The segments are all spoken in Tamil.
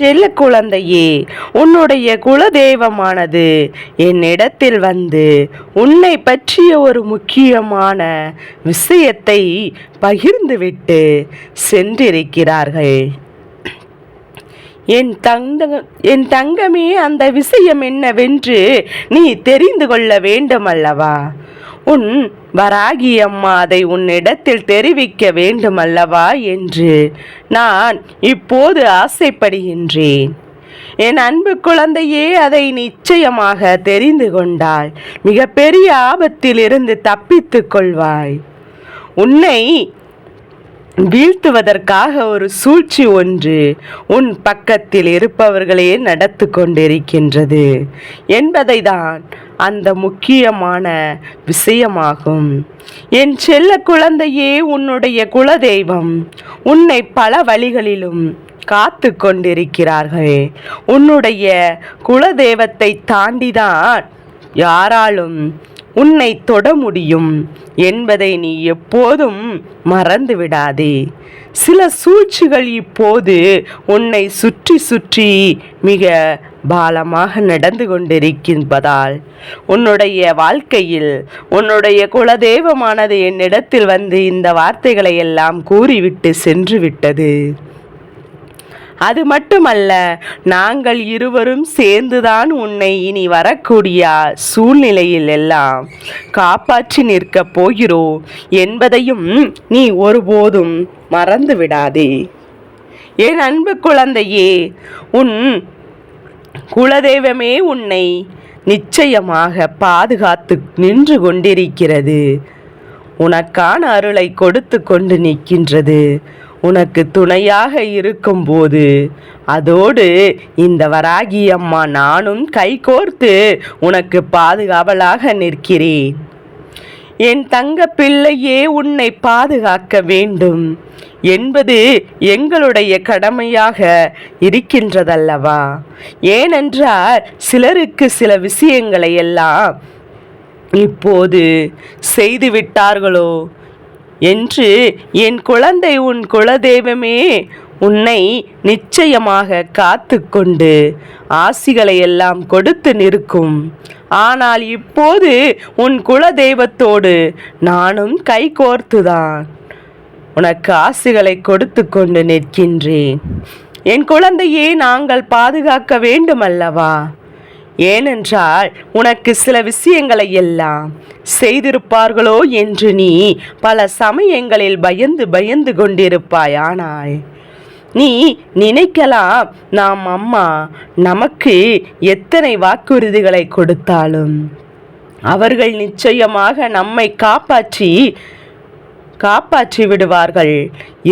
செல்ல குழந்தையே உன்னுடைய குலதெய்வமானது என்னிடத்தில் வந்து உன்னை பற்றிய ஒரு முக்கியமான விஷயத்தை பகிர்ந்துவிட்டு சென்றிருக்கிறார்கள். என் தங்க என் தங்கமே அந்த விஷயம் என்னவென்று நீ தெரிந்து கொள்ள வேண்டுமல்லவா? உன் வராகி அம்மா அதை உன்னிடத்தில் தெரிவிக்க வேண்டுமல்லவா என்று நான் இப்போது ஆசைப்படுகின்றேன். என் அன்பு குழந்தையே அதை நிச்சயமாக தெரிந்து கொண்டால் மிகப்பெரிய ஆபத்திலிருந்து தப்பித்துக் கொள்வாய். உன்னை வீழ்த்துவதற்காக ஒரு சூழ்ச்சி ஒன்று உன் பக்கத்தில் இருப்பவர்களையே நடத்து கொண்டிருக்கின்றது என்பதை தான் அந்த முக்கியமான விஷயமாகும். என் செல்ல குழந்தையே உன்னுடைய குலதெய்வம் உன்னை பல வழிகளிலும் காத்து கொண்டிருக்கிறார்கள். உன்னுடைய குலதெய்வத்தை தாண்டிதான் யாராலும் உன்னை தொட முடியும் என்பதை நீ எப்போதும் மறந்து விடாதே சில சூழ்ச்சிகள் இப்போது உன்னை சுற்றி சுற்றி மிக பாலமாக நடந்து கொண்டிருக்கின்றதால் உன்னுடைய வாழ்க்கையில் உன்னுடைய குலதெய்வமானது என்னிடத்தில் வந்து இந்த வார்த்தைகளை எல்லாம் கூறிவிட்டு சென்று விட்டது. அது மட்டுமல்ல நாங்கள் இருவரும் சேர்ந்துதான் உன்னை இனி வரக்கூடிய சூழ்நிலையில் எல்லாம் காப்பாற்றி நிற்கப் போகிறோம் என்பதையும் நீ ஒருபோதும் மறந்து விடாதே. என் அன்பு குழந்தையே உன் குலதெய்வமே உன்னை நிச்சயமாக பாதுகாத்து நின்று கொண்டிருக்கிறது. உனக்கான அருளை கொடுத்து கொண்டு நிற்கின்றது. உனக்கு துணையாக இருக்கும்போது அதோடு இந்த வராகி அம்மா நானும் கைகோர்த்து உனக்கு பாதுகாவலாக நிற்கிறேன். என் தங்க பிள்ளையே உன்னை பாதுகாக்க வேண்டும். என்பது எங்களுடைய கடமையாக இருக்கின்றதல்லவா? ஏனென்றால் சிலருக்கு சில விஷயங்களை எல்லாம் இப்போது செய்து விட்டார்களோ என்று என் குழந்தை உன் குலதெய்வமே உன்னை நிச்சயமாக காத்து கொண்டு ஆசிகளை எல்லாம் கொடுத்து நிற்கும். ஆனால் இப்போது உன் குலதெய்வத்தோடு நானும் கைகோர்த்துதான் உனக்கு ஆசிகளை கொடுத்து கொண்டு நிற்கின்றேன். என் குழந்தையே நாங்கள் பாதுகாக்க வேண்டுமல்லவா? ஏனென்றால் உனக்கு சில விஷயங்களை எல்லாம் செய்திருப்பார்களோ என்று நீ பல சமயங்களில் பயந்து பயந்து கொண்டிருப்பாய். ஆனால் நீ நினைக்கலாம் நாம் அம்மா நமக்கு எத்தனை வாக்குறுதிகளை கொடுத்தாலும் அவர்கள் நிச்சயமாக நம்மை காப்பாற்றி காப்பாற்றி விடுவார்கள்.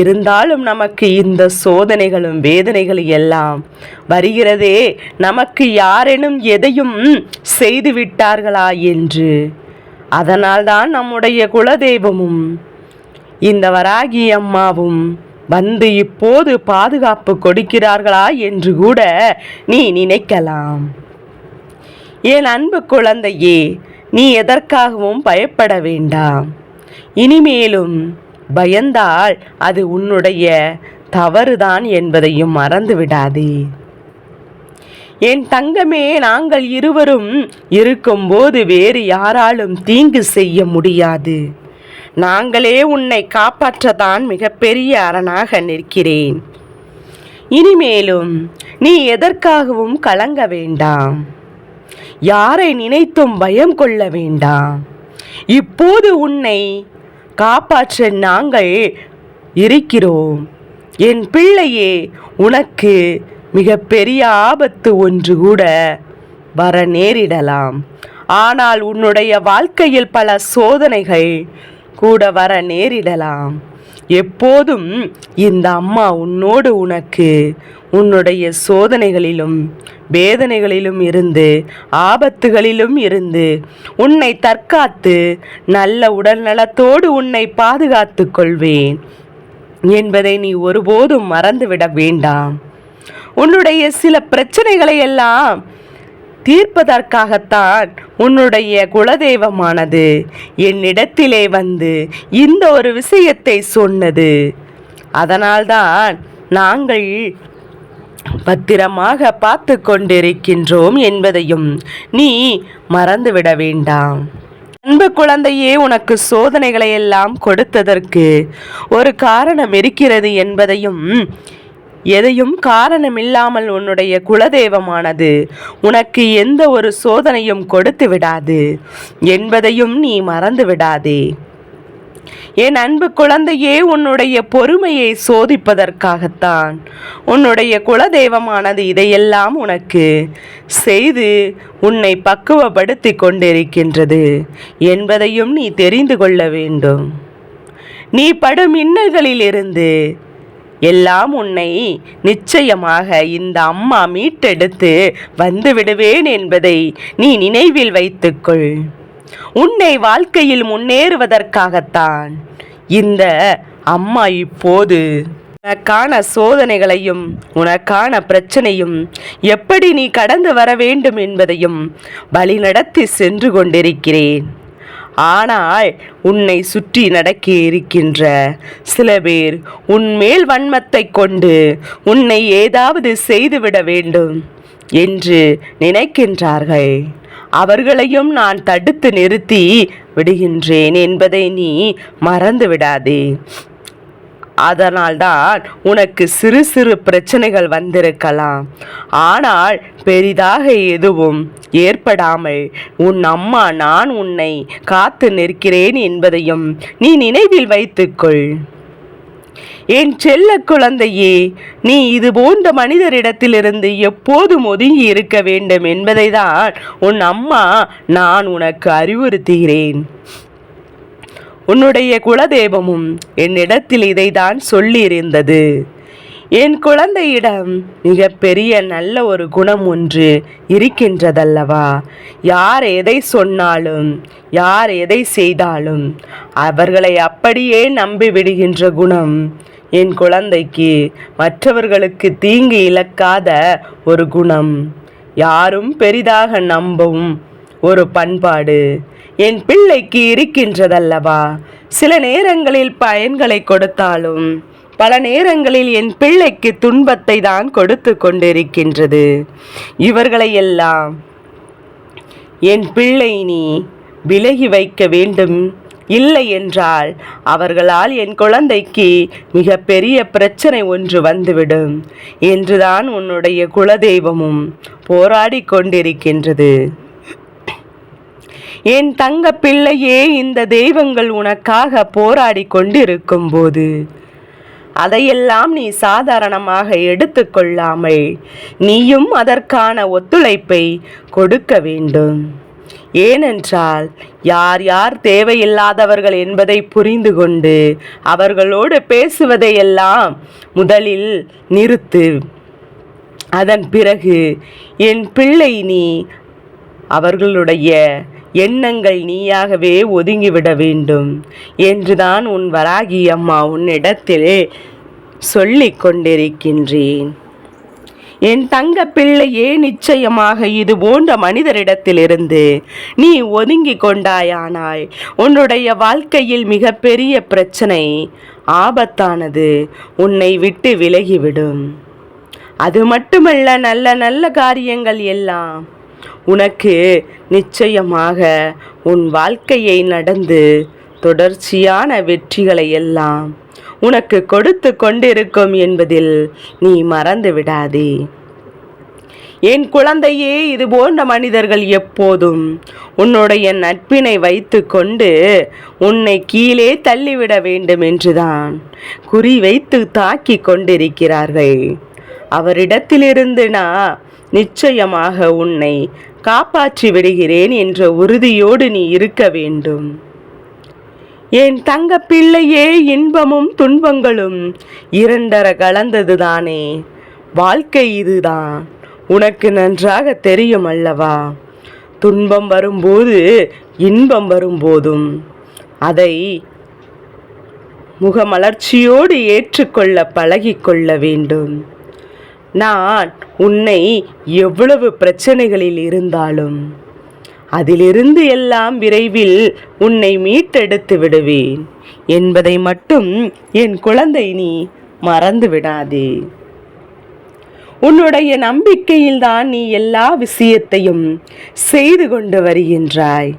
இருந்தாலும் நமக்கு இந்த சோதனைகளும் வேதனைகளும் எல்லாம் வருகிறதே. நமக்கு யாரேனும் எதையும் செய்து விட்டார்களா என்று. அதனால்தான் நம்முடைய குலதெய்வமும் இந்த வராகி அம்மாவும் வந்து இப்போது பாதுகாப்பு கொடுக்கிறார்களா என்று கூட நீ நினைக்கலாம். என் அன்பு குழந்தையே நீ எதற்காகவும் பயப்பட வேண்டாம். இனிமேலும் பயந்தால் அது உன்னுடைய தவறுதான் என்பதையும் மறந்து விடாதே. என் தங்கமே நாங்கள் இருவரும் இருக்கும்போது வேறு யாராலும் தீங்கு செய்ய முடியாது. நாங்களே உன்னை காப்பாற்றத்தான் மிகப்பெரிய அரணாக நிற்கிறேன். இனிமேலும் நீ எதற்காகவும் கலங்க வேண்டாம். யாரை நினைத்தும் பயம் கொள்ள வேண்டாம். இப்போது உன்னை காப்பாற்ற நாங்கள் இருக்கிறோம். என் பிள்ளையே உனக்கு மிகப்பெரிய ஆபத்து ஒன்று கூட வர நேரிடலாம். ஆனால் உன்னுடைய வாழ்க்கையில் பல சோதனைகள் கூட வர நேரிடலாம். எப்போதும் இந்த அம்மா உன்னோடு உனக்கு உன்னுடைய சோதனைகளிலும் வேதனைகளிலும் இருந்து ஆபத்துகளிலும் இருந்து உன்னை தற்காத்து நல்ல உடல்நலத்தோடு உன்னை பாதுகாத்து கொள்வேன் என்பதை நீ ஒருபோதும் மறந்துவிட வேண்டாம். உன்னுடைய சில பிரச்சனைகளை எல்லாம் தீர்ப்பதற்காகத்தான் உன்னுடைய குலதெய்வமானது என்னிடத்திலே வந்து இந்த ஒரு விஷயத்தை சொன்னது. அதனால்தான் நாங்கள் பத்திரமாக பார்த்து கொண்டிருக்கின்றோம் என்பதையும் நீ மறந்துவிட வேண்டாம். அன்பு குழந்தையே உனக்கு சோதனைகளை எல்லாம் கொடுத்ததற்கு ஒரு காரணம் இருக்கிறது என்பதையும் எதையும் காரணமில்லாமல் உன்னுடைய குலதெய்வமானது உனக்கு எந்த ஒரு சோதனையும் கொடுத்து விடாது என்பதையும் நீ மறந்து விடாதே என் அன்பு குழந்தையே உன்னுடைய பொறுமையை சோதிப்பதற்காகத்தான். உன்னுடைய குலதெய்வமானது இதையெல்லாம் உனக்கு செய்து உன்னை பக்குவப்படுத்தி கொண்டிருக்கின்றது என்பதையும் நீ தெரிந்து கொள்ள வேண்டும். நீ படும் இன்னல்களிலிருந்து எல்லாம் உன்னை நிச்சயமாக இந்த அம்மா மீட்டெடுத்து வந்து விடுவேன் என்பதை நீ நினைவில் வைத்துக்கொள். உன்னை வாழ்க்கையில் முன்னேறுவதற்காகத்தான். இந்த அம்மா இப்போது உனக்கான சோதனைகளையும் உனக்கான பிரச்சனையும் எப்படி நீ கடந்து வர வேண்டும் என்பதையும் வழிநடத்தி சென்று கொண்டிருக்கிறேன். ஆனால் உன்னை சுற்றி நடக்க இருக்கின்ற சில பேர் உன் மேல் வன்மத்தை கொண்டு உன்னை ஏதாவது செய்துவிட வேண்டும். என்று நினைக்கின்றார்கள். அவர்களையும் நான் தடுத்து நிறுத்தி விடுகின்றேன் என்பதை நீ மறந்து விடாதே. அதனால்தான் உனக்கு சிறு சிறு பிரச்சனைகள் வந்திருக்கலாம். ஆனால் பெரிதாக எதுவும் ஏற்படாமல் உன் அம்மா நான் உன்னை காத்து நிற்கிறேன் என்பதையும் நீ நினைவில் வைத்துக்கொள். என் செல்ல குழந்தையே நீ இது போன்ற மனிதரிடத்திலிருந்து எப்போதும் ஒதுங்கி இருக்க வேண்டும் என்பதை தான் உன் அம்மா நான் உனக்கு அறிவுறுத்துகிறேன். உன்னுடைய குலதெய்வமும் என்னிடத்தில் இதைதான் சொல்லியிருந்தது. என் குழந்தையிடம் மிக பெரிய நல்ல ஒரு குணம் ஒன்று இருக்கின்றதல்லவா? யார் எதை சொன்னாலும் யார் எதை செய்தாலும் அவர்களை அப்படியே நம்பிவிடுகின்ற குணம் என் குழந்தைக்கு மற்றவர்களுக்கு தீங்கு இழக்காத ஒரு குணம். யாரும் பெரிதாக நம்பவும் ஒரு பண்பாடு. என் பிள்ளைக்கு இருக்கின்றதல்லவா? சில நேரங்களில் பயன்களை கொடுத்தாலும் பல நேரங்களில் என் பிள்ளைக்கு துன்பத்தை தான் கொடுத்து கொண்டிருக்கின்றது. இவர்களை எல்லாம் என் பிள்ளை நீ விலகி வைக்க வேண்டும். இல்லை என்றால் அவர்களால் என் குழந்தைக்கு மிக பெரிய பிரச்சனை ஒன்று வந்துவிடும். என்றுதான் உன்னுடைய குலதெய்வமும் போராடி கொண்டிருக்கின்றது. என் தங்க பிள்ளையே இந்த தெய்வங்கள் உனக்காக போராடி கொண்டிருக்கும் போது அதையெல்லாம் நீ சாதாரணமாக எடுத்துக்கொள்ளாமல் நீயும் அதற்கான ஒத்துழைப்பை கொடுக்க வேண்டும். ஏனென்றால் யார் யார் தேவையில்லாதவர்கள் என்பதை புரிந்து கொண்டு அவர்களோடு பேசுவதையெல்லாம் முதலில் நிறுத்து. அதன் பிறகு என் பிள்ளை நீ அவர்களுடைய எண்ணங்கள் நீயாகவே ஒதுங்கிவிட வேண்டும் என்றுதான் உன் வராகி அம்மா உன்னிடத்திலே சொல்லிக் கொண்டிருக்கின்றேன். என் தங்க பிள்ளையே நிச்சயமாக இது போன்ற மனிதரிடத்திலிருந்து நீ ஒதுங்கி கொண்டாயானாய். உன்னுடைய வாழ்க்கையில் மிகப்பெரிய பிரச்சனை ஆபத்தானது. உன்னை விட்டு விலகிவிடும். அது மட்டுமல்ல நல்ல நல்ல காரியங்கள் எல்லாம் உனக்கு நிச்சயமாக உன் வாழ்க்கையை நடந்து தொடர்ச்சியான வெற்றிகளை எல்லாம் உனக்கு கொடுத்து கொண்டிருக்கும் என்பதில் நீ மறந்து விடாதே. என் குழந்தையே இது போன்ற மனிதர்கள் எப்போதும் உன்னுடைய நட்பினை வைத்து கொண்டு உன்னை கீழே தள்ளிவிட வேண்டும் என்றுதான் குறி வைத்து தாக்கி கொண்டிருக்கிறார்கள். அவரிடத்திலிருந்து நான் நிச்சயமாக உன்னை காப்பாற்றி விடுகிறேன் என்ற உறுதியோடு நீ இருக்க வேண்டும். என் தங்க பிள்ளையே இன்பமும் துன்பங்களும் இரண்டர கலந்ததுதானே. வாழ்க்கை இதுதான். உனக்கு நன்றாக தெரியும் அல்லவா? துன்பம் வரும்போது இன்பம் வரும்போதும். அதை முகமலர்ச்சியோடு ஏற்றுக்கொள்ள பழகிக்கொள்ள வேண்டும். நான் உன்னை எவ்வளவு பிரச்சனைகளில் இருந்தாலும் அதிலிருந்து எல்லாம் விரைவில் உன்னை மீட்டெடுத்து விடுவேன். என்பதை மட்டும் என் குழந்தை நீ மறந்து விடாதே. உன்னுடைய நம்பிக்கையில்தான் நீ எல்லா விஷயத்தையும் செய்து கொண்டு வருகின்றாய்.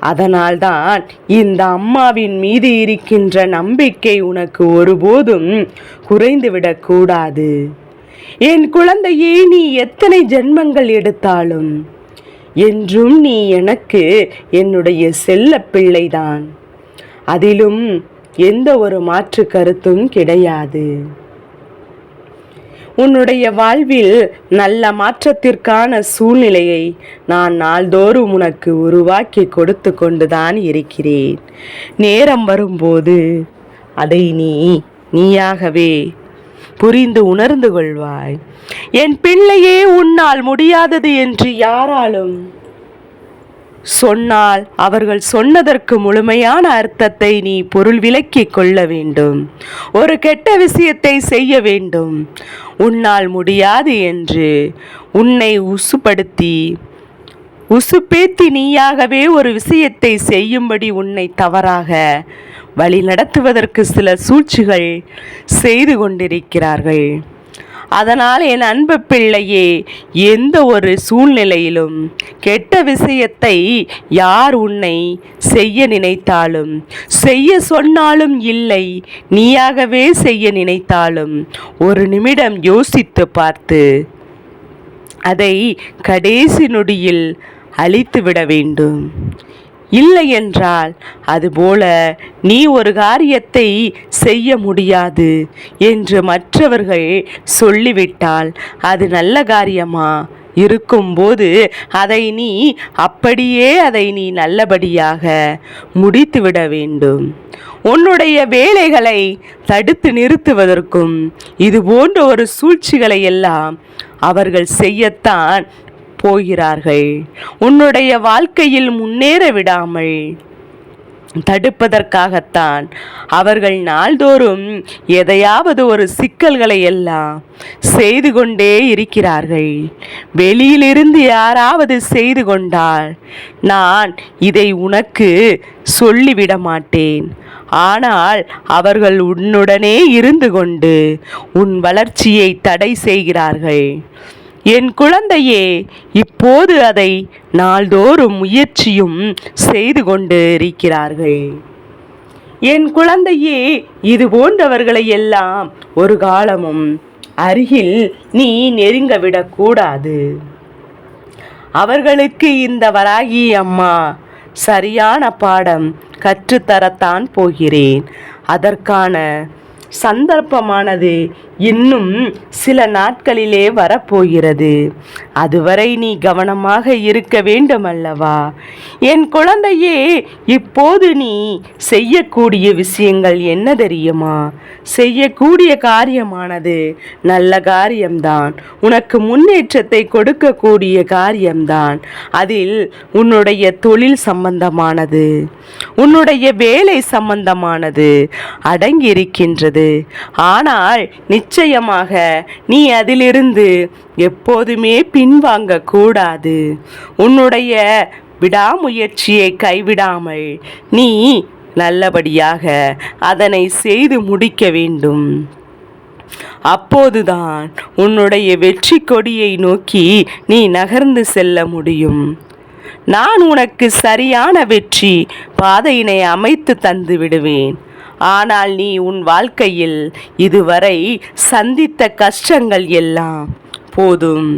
அதனால்தான் இந்த அம்மாவின் மீது இருக்கின்ற நம்பிக்கை உனக்கு ஒருபோதும் குறைந்துவிடக்கூடாது என் குழந்தையே நீ எத்தனை ஜென்மங்கள் எடுத்தாலும் என்றும் நீ எனக்கு என்னுடைய செல்ல பிள்ளைதான். அதிலும் எந்த ஒரு மாற்று கருத்தும் கிடையாது. உன்னுடைய வாழ்வில் நல்ல மாற்றத்திற்கான சூழ்நிலையை நான் நாள்தோறும் உனக்கு உருவாக்கி கொடுத்து கொண்டுதான் இருக்கிறேன். நேரம் வரும்போது அதை நீ நீயாகவே புரிந்து உணர்ந்து கொள்வாய். என் பிள்ளையே உன்னால் முடியாதது என்று யாராலும் சொன்னால் அவர்கள் சொன்னதற்கு முழுமையான அர்த்தத்தை நீ பொருள் விலக்கி கொள்ள வேண்டும். ஒரு கெட்ட விஷயத்தை செய்ய வேண்டும். உன்னால் முடியாது என்று உன்னை உசுப்படுத்தி உசுப்பேத்தி நீயாகவே ஒரு விஷயத்தை செய்யும்படி உன்னை தவறாக வழி நடத்துவதற்கு சில சூழ்ச்சிகள் செய்து கொண்டிருக்கிறார்கள். அதனால் என் அன்பு பிள்ளையே எந்த ஒரு சூழ்நிலையிலும் கெட்ட விஷயத்தை யார் உன்னை செய்ய நினைத்தாலும் செய்ய சொன்னாலும் இல்லை நீயாகவே செய்ய நினைத்தாலும் ஒரு நிமிடம் யோசித்து பார்த்து அதை கடைசி நொடியில் அழித்து விட வேண்டும். இல்லை என்றால் அதுபோல நீ ஒரு காரியத்தை செய்ய முடியாது என்று மற்றவர்கள் சொல்லிவிட்டால் அது நல்ல காரியமா? இருக்கும்போது அதை நீ அப்படியே அதை நீ நல்லபடியாக முடித்துவிட வேண்டும். உன்னுடைய வேலைகளை தடுத்து நிறுத்துவதற்கும் இது போன்ற ஒரு சூழ்ச்சிகளை எல்லாம் அவர்கள் செய்யத்தான் போகிறார்கள். உன்னுடைய வாழ்க்கையில் முன்னேற விடாமல் தடுப்பதற்காகத்தான் அவர்கள் நாள்தோறும் எதையாவது ஒரு சிக்கல்களை எல்லாம் செய்து கொண்டே இருக்கிறார்கள். வெளியிலிருந்து யாராவது செய்து கொண்டால் நான் இதை உனக்கு சொல்லிவிட மாட்டேன். ஆனால் அவர்கள் உன்னுடனே இருந்து கொண்டு உன் வளர்ச்சியை தடை செய்கிறார்கள். என் குழந்தையே இப்போது அதை நாள்தோறும் முயற்சியும் செய்து கொண்டு இருக்கிறார்கள் என் குழந்தையே இது போன்றவர்களை எல்லாம் ஒரு காலமும் அருகில் நீ நெருங்க விடக்கூடாது. அவர்களுக்கு இந்த வராகி அம்மா சரியான பாடம் கற்றுத்தரத்தான் போகிறேன். அதற்கான சந்தர்ப்பமானது இன்னும் சில நாட்களிலே வரப்போகிறது. அதுவரை நீ கவனமாக இருக்க வேண்டும் அல்லவா என் குழந்தையே இப்போது நீ செய்யக்கூடிய விஷயங்கள் என்ன தெரியுமா? செய்யக்கூடிய காரியமானது நல்ல காரியம்தான். உனக்கு முன்னேற்றத்தை கொடுக்கக்கூடிய காரியம்தான். அதில் உன்னுடைய தொழில் சம்பந்தமானது உன்னுடைய வேலை சம்பந்தமானது அடங்கியிருக்கின்றது. ஆனால் நிச்சயமாக நீ அதிலிருந்து எப்போதுமே பின் கூடாது உன்னுடைய விடாமுயற்சியை கைவிடாமல் நீ நல்லபடியாக அதனை செய்து முடிக்க வேண்டும். அப்போதுதான் உன்னுடைய வெற்றி கொடியை நோக்கி நீ நகர்ந்து செல்ல முடியும். நான் உனக்கு சரியான வெற்றி பாதையினை அமைத்து தந்து விடுவேன். ஆனால் நீ உன் வாழ்க்கையில் இதுவரை சந்தித்த கஷ்டங்கள் எல்லாம் போதும்.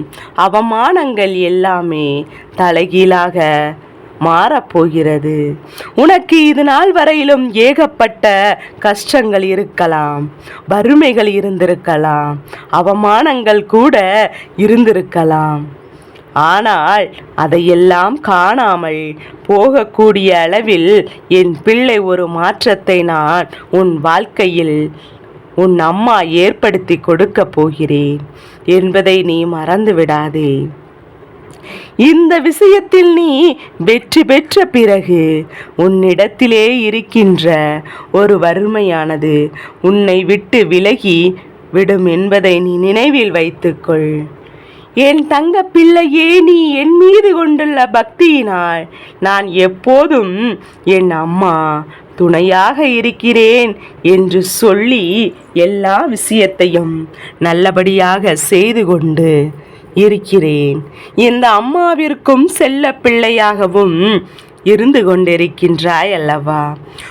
அவமானங்கள் எல்லாமே தலைகீழாக மாறப்போகிறது. உனக்கு இது நாள் வரையிலும் ஏகப்பட்ட கஷ்டங்கள் இருக்கலாம் வறுமைகள் இருந்திருக்கலாம் அவமானங்கள் கூட இருந்திருக்கலாம். ஆனால் அதையெல்லாம் காணாமல் போகக்கூடிய அளவில் என் பிள்ளை ஒரு மாற்றத்தை நான் உன் வாழ்க்கையில் உன் அம்மா ஏற்படுத்தி கொடுக்க போகிறேன் என்பதை நீ மறந்து விடாதே. இந்த விஷயத்தில் நீ வெற்றி பெற்ற பிறகு உன்னிடத்திலே இருக்கின்ற ஒரு வறுமையானது உன்னை விட்டு விலகி விடும் என்பதை நீ நினைவில் வைத்துக்கொள். என் தங்க பிள்ளையே நீ என் மீது கொண்டுள்ள பக்தியினால் நான் எப்போதும் என் அம்மா துணையாக இருக்கிறேன் என்று சொல்லி எல்லா விஷயத்தையும் நல்லபடியாக செய்து கொண்டு இருக்கிறேன். இந்த அம்மாவிற்கும் செல்ல பிள்ளையாகவும் இருந்து கொண்டிருக்கின்றாய் அல்லவா?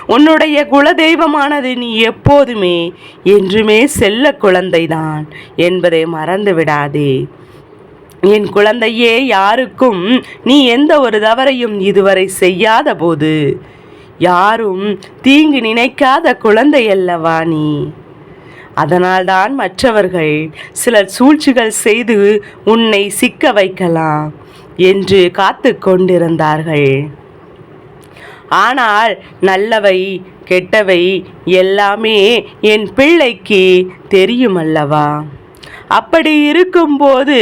உன்னுடைய குலதெய்வமானது நீ எப்போதுமே என்றுமே செல்ல குழந்தைதான் என்பதை மறந்து விடாதே. என் குழந்தையே யாருக்கும் நீ எந்த ஒரு தவறையும் இதுவரை செய்யாத போது யாரும் தீங்கு நினைக்காத குழந்தை அல்லவா நீ? அதனால்தான் மற்றவர்கள் சிலர் சூழ்ச்சிகள் செய்து உன்னை சிக்க வைக்கலாம் என்று காத்து கொண்டிருந்தார்கள். ஆனால் நல்லவை கெட்டவை எல்லாமே என் பிள்ளைக்கு தெரியுமல்லவா? அப்படி இருக்கும்போது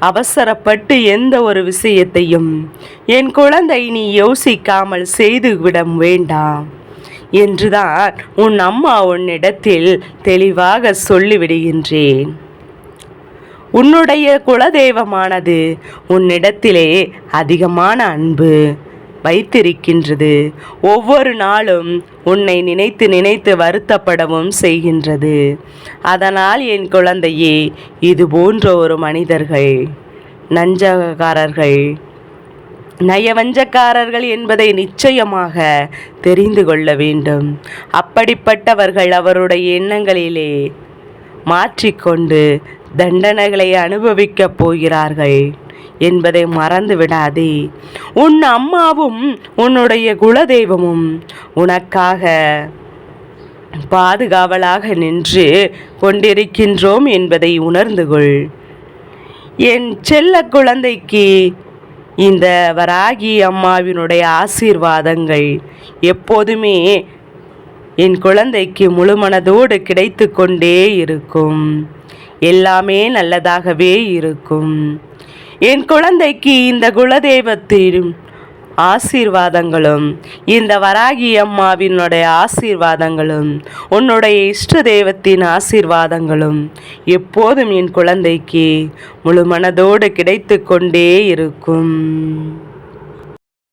அவசரப்பட்டு எந்த ஒரு விஷயத்தையும் என் குழந்தை நீ யோசிக்காமல் செய்துவிட வேண்டாம் என்றுதான் உன் அம்மா உன்னிடத்தில் தெளிவாக சொல்லிவிடுகின்றேன். உன்னுடைய குலதெய்வமானது உன்னிடத்திலே அதிகமான அன்பு. வைத்திருக்கின்றது. ஒவ்வொரு நாளும் உன்னை நினைத்து நினைத்து வருத்தப்படவும் செய்கின்றது. அதனால் என் குழந்தையே இது போன்ற ஒரு மனிதர்கள் நஞ்சகாரர்கள் நயவஞ்சக்காரர்கள் என்பதை நிச்சயமாக தெரிந்து கொள்ள வேண்டும். அப்படிப்பட்டவர்கள் அவருடைய எண்ணங்களிலே மாற்றிக்கொண்டு தண்டனைகளை அனுபவிக்கப் போகிறார்கள். என்பதை மறந்து விடாதே. உன் அம்மாவும் உன்னுடைய குலதெய்வமும் உனக்காக பாதுகாவலாக நின்று கொண்டிருக்கின்றோம் என்பதை உணர்ந்து கொள். என் செல்ல குழந்தைக்கு இந்த வராகி அம்மாவினுடைய ஆசீர்வாதங்கள் எப்போதுமே என் குழந்தைக்கு முழுமனதோடு கிடைத்து கொண்டே இருக்கும். எல்லாமே நல்லதாகவே இருக்கும். என் குழந்தைக்கு இந்த குலதெய்வத்தின் ஆசீர்வாதங்களும் இந்த வராகி அம்மாவினுடைய ஆசீர்வாதங்களும் உன்னுடைய இஷ்ட தெய்வத்தின் ஆசீர்வாதங்களும் எப்போதும் என் குழந்தைக்கு முழு மனதோடு கிடைத்து கொண்டே இருக்கும்.